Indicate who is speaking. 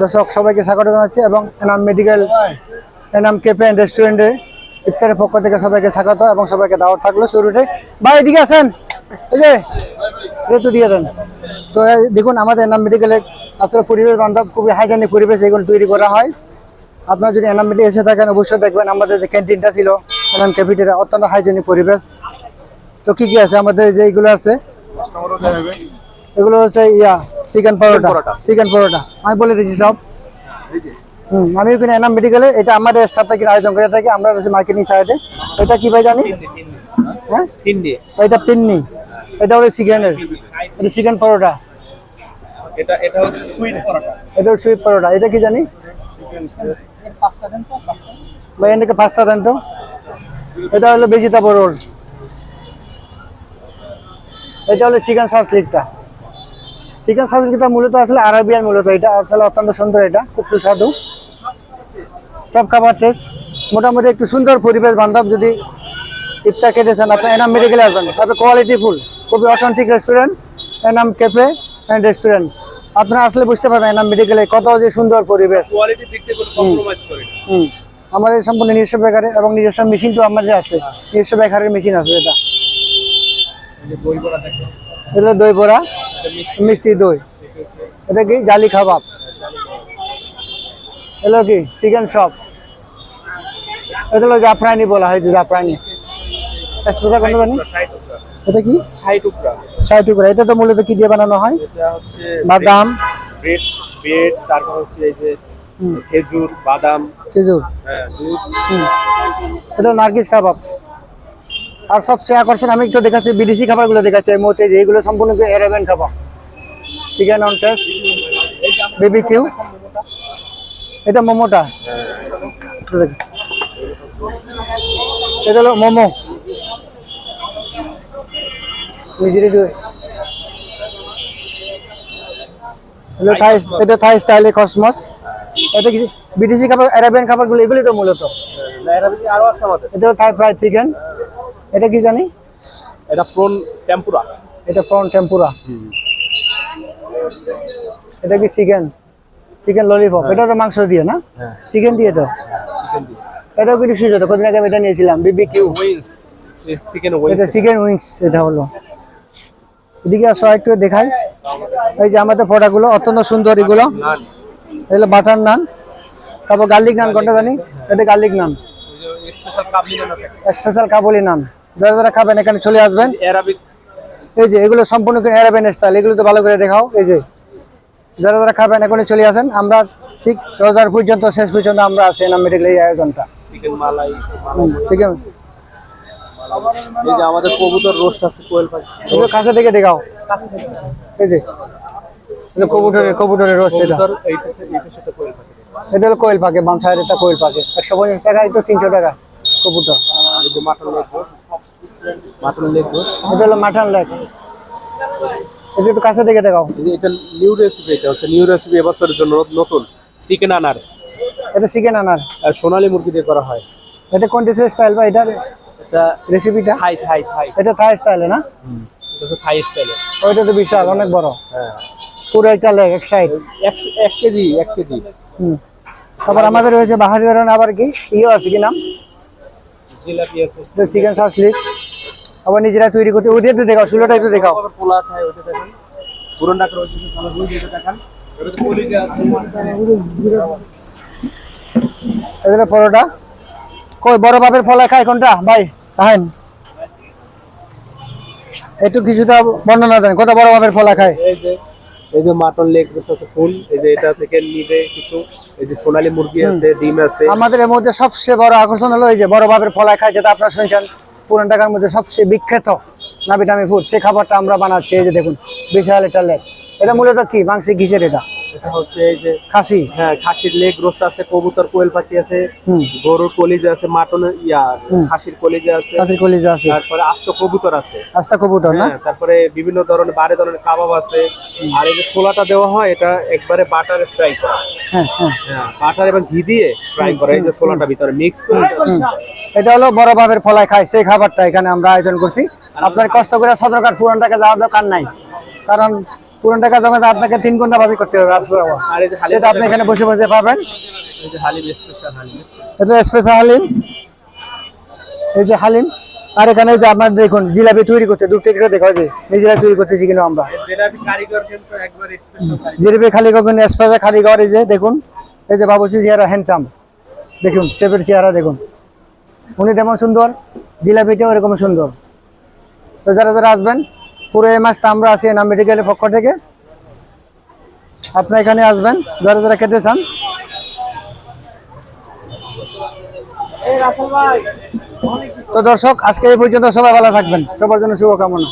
Speaker 1: দর্শক সবাইকে স্বাগত জানাচ্ছি এবং এনাম মেডিকেল এনাম কেফে অ্যান্ড রেস্টুরেন্টে ইফতারের পক্ষ থেকে সবাইকে স্বাগত এবং সবাইকে দাওয়াত থাকল শুরুতে। ভাই এদিকে আছেন এই যে রেতু দিয়ে দেন। তো দেখুন আমাদের এনাম মেডিকেলের আসলে পরিবেশ বান্ধব খুবই হাইজেনিক পরিবেশ এগুলো তৈরি করা হয়। আপনারা যদি এনাম মেডিকেল এসে থাকেন অবশ্যই দেখবেন আমাদের যে ক্যান্টিনটা ছিল এনাম ক্যাফেটেরিয়া অত্যন্ত হাইজেনিক পরিবেশ। তো কি কি আছে? আমাদের যে এইগুলো আছে। এগুলো হচ্ছে ইয়া চিকেন পরোটা। চিকেন পরোটা। আমি বলে দিচ্ছি সব। হুম আমি ওখানে এনাম মেডিকেলে এটা আমাদের স্টাফটা কিনে আয়োজন করে থাকি। আমরা রয়েছে মার্কেটিং সাইডে এটা কি ভাই জানি? হ্যাঁ? এটা পিন্নি। এটা হলো চিকেনের এটা চিকেন পরোটা।
Speaker 2: এটা এটা হচ্ছে সুইট পরোটা।
Speaker 1: এটা সুইট পরোটা। এটা কি জানি? ভাই এটাকে পাস্তা দেন তো। এটা হলো ভেজিটেবল রোল এটা হলো চিকেন সাসলিকটা চিকেন সাসলিকটা মূলত আসলে আরবিয়ান মূলত এটা। আসলে অত্যন্ত সুন্দর এটা খুব সুস্বাদু। সব খাবার টেস্ট মোটামুটি একটু সুন্দর পরিবেশ বান্ধব যদি ইফতার কেটেছেন আপনার এনাম মেডিকেলে আসবেন। তবে কোয়ালিটি ফুল খুবই authentic restaurant Enam cafe and restaurant আপনারা আসলে বুঝতে পারবেন এনাম মেডিকেলে কত যে সুন্দর পরিবেশ। আমাদের সম্পূর্ণ নিজস্ব বেকারে এবং নিজস্ব মেশিন তো আমাদের আছে। নিজস্ব বেকারের মেশিন আছে এটা। এটা দই বড়া। মিষ্টি দই। এটা কি? জালি কাবাব এগুলো কি? চিকেন শপ এটা হলো জাফরানি বলা হয় জাফরানি। স্পেশাল কোনটা জানি এটা কি?
Speaker 2: ষাট টুকরা।
Speaker 1: ষাট টুকরা। এটা তো মূলত কি দিয়ে বানানো হয়?
Speaker 2: এটা হচ্ছে
Speaker 1: বাদাম
Speaker 2: ব্রেড ব্রেড তারপর হচ্ছে এই যে খেজুর বাদাম।
Speaker 1: খেজুর।
Speaker 2: হ্যাঁ দুধ।
Speaker 1: এটা নার্গিস কাবাব আর সবচেয়ে আকর্ষণ আমি একটু দেখাচ্ছি বিদেশি খাবারগুলো দেখাচ্ছি এই মুহূর্তে যে এগুলো সম্পূর্ণ অ্যারাবিয়ান খাবার। Chicken on test B B Q এটা মোমোটা। এটা হলো মোমো। হলো থাই এটা থাই স্টাইলে কসমস এটা কি বিদেশি খাবার অ্যারাবিয়ান খাবারগুলো এগুলি তো মূলত। এটা থাই ফ্রাইড চিকেন এটা কি জানি?
Speaker 2: এটা ফ্রন টেম্পুরা।
Speaker 1: এটা প্রন টেম্পুরা। এটা কি চিকেন? Chicken lollipop. এটা তো মাংস দিয়ে না?
Speaker 2: হ্যাঁ।
Speaker 1: চিকেন দিয়ে তো? এটাও কিন্তু সুযোগ কদিন আগে আমি এটা নিয়েছিলাম B B Q
Speaker 2: wings chicken wings এটা
Speaker 1: চিকেন উইংস এটা হলো। এদিকে আসো একটু দেখাই। এই যে আমাদের পড়াগুলো অত্যন্ত সুন্দর এগুলো। এগুলো বাটার নান। তারপর গার্লিক নান কোনটা জানি? এটা গার্লিক নান।
Speaker 2: স্পেশাল কাবলি নান।
Speaker 1: যারা যারা খাবেন এখানে চলে আসবেন। এই যে এগুলো সম্পূর্ণ অ্যারাবিয়ান স্টাইল এগুলো তো ভালো করে দেখাও। এই যে যারা যারা খাবেন এখনই চলে আসেন। আমরা ঠিক রোজার পর্যন্ত শেষ পর্যন্ত আমরা আছি এনাম মেডিকেল এই আয়োজনটা। ঠিক আছে
Speaker 2: এই যে আমাদের কবুতর রোস্ট আছে কোয়েল পাখি।
Speaker 1: এগুলো কাছে থেকে দেখাও। এই যে কবুতরের কবুতরের এটা।
Speaker 2: এইটার সাথে কোয়েল পাখি।
Speaker 1: এটা হলো কোয়েল পাকে বাম সাইড এটা কোয়েল পাকে একশো পঞ্চাশ টাকা এটা তিনশো টাকা কবুতর।
Speaker 2: মাটন লেগ রোস্ট
Speaker 1: এটা হলো মাটন লেগ এটা একটু কাছে থেকে দেখাও।
Speaker 2: এটা নিউ রেসিপি এটা হচ্ছে নিউ রেসিপি এবছরের জন্য নতুন। চিকেন আনার।
Speaker 1: এটা চিকেন আনার।
Speaker 2: আর সোনালী মুরগি দিয়ে করা হয়।
Speaker 1: এটা কোন স্টাইল বা এটা
Speaker 2: এটা
Speaker 1: রেসিপিটা
Speaker 2: থাই থাই থাই।
Speaker 1: এটা থাই স্টাইলে না?
Speaker 2: এটা থাই স্টাইলে
Speaker 1: ওইটা তো বিশাল অনেক বড়।
Speaker 2: হ্যাঁ।
Speaker 1: পুরো একটা লেগ এক সাইড
Speaker 2: এক এক কেজি এক কেজি।
Speaker 1: হুম। তারপর আমাদের রয়েছে বাহারি ধরনের আবার কি? ইয়ে আছে কি নাম?
Speaker 2: জিলাপি আছে।
Speaker 1: চিকেন সাসলিক আবার নিজেরা তৈরি করতে ওইটা একটু দেখাও ষোলোটা একটু দেখাও।
Speaker 2: পোলা খায় ওটা দেখেন। দেখেন। তো
Speaker 1: পরোটা। কই বড় বাপের ফলা খায় কোনটা? ভাই একটু কিছুটা বর্ণনা দেন কত বড় বাপের ফলা খায়?
Speaker 2: এই যে এই যে মাটন লেগ আছে ফুল। এই যে এটা থেকে নিবে কিছু। এই যে সোনালী মুরগি আছে ডিম আছে।
Speaker 1: আমাদের এর মধ্যে সবচেয়ে বড় আকর্ষণ হলো এই যে বড় বাপের ফলা খায় যেটা আপনারা শুনছেন। পুরান ঢাকার মধ্যে সবচেয়ে বিখ্যাত নামি দামি ফুড সে খাবারটা আমরা বানাচ্ছি, এই যে দেখুন, বিশাল এটা লেট এটা মূলত কি? মাংসিক ঘিসের এটা।
Speaker 2: এটা হচ্ছে এই যে
Speaker 1: খাসি?
Speaker 2: হ্যাঁ খাসির লেগ রোস্ট আছে কবুতর কোয়েল পাখি আছে গরুর কলিজা আছে মাটনের ইয়া খাসির কলিজা আছে
Speaker 1: খাসির কলিজা আছে।
Speaker 2: তারপরে আস্ত কবুতর আছে।
Speaker 1: আস্তা কবুতর না?
Speaker 2: হ্যাঁ তারপরে বিভিন্ন ধরনের বারে ধরনের কাবাব আছে। আর এই যে ছোলাটা দেওয়া হয় এটা একবারে বাটারে ফ্রাই করা।
Speaker 1: হ্যাঁ হ্যাঁ।
Speaker 2: বাটার এবং ঘি দিয়ে ফ্রাই করা এই যে ছোলাটা ভিতরে মিক্স করে
Speaker 1: এটা হলো বড় বাপের ফলায় খায় সেই খাবারটা এখানে আমরা আয়োজন করছি। আপনার কষ্ট করে সদরকার পুরানটাকে যাওয়ার দরকার নাই। কারণ পুরান টাকা জমা আপনাকে তিন ঘণ্টা বাজি করতে হবে সেটা আপনি এখানে বসে বসে পাবেন। এটা স্পেশাল হালিম এই যে হালিম। আর এখানে যে আপনার দেখুন জিলাপি তৈরি করতে দূর থেকে দেখা যায় নিজেরা তৈরি করতেছি কিন্তু আমরা। জিলাপি খালি কখন স্পেশাল খালি এই যে দেখুন এই যে বাবুসি চেহারা হ্যান্ডসাম দেখুন চেহারা দেখুন। উনি যেমন সুন্দর জিলাপিটাও এরকম সুন্দর। তো যারা যারা আসবেন পুরো এই মাসটা আমরা আছি এনাম মেডিকেলের পক্ষ থেকে। আপনার এখানে আসবেন, যারা যারা খেতে চান। তো দর্শক, আজকে এই পর্যন্ত সবাই ভালো থাকবেন। সবার জন্য শুভকামনা।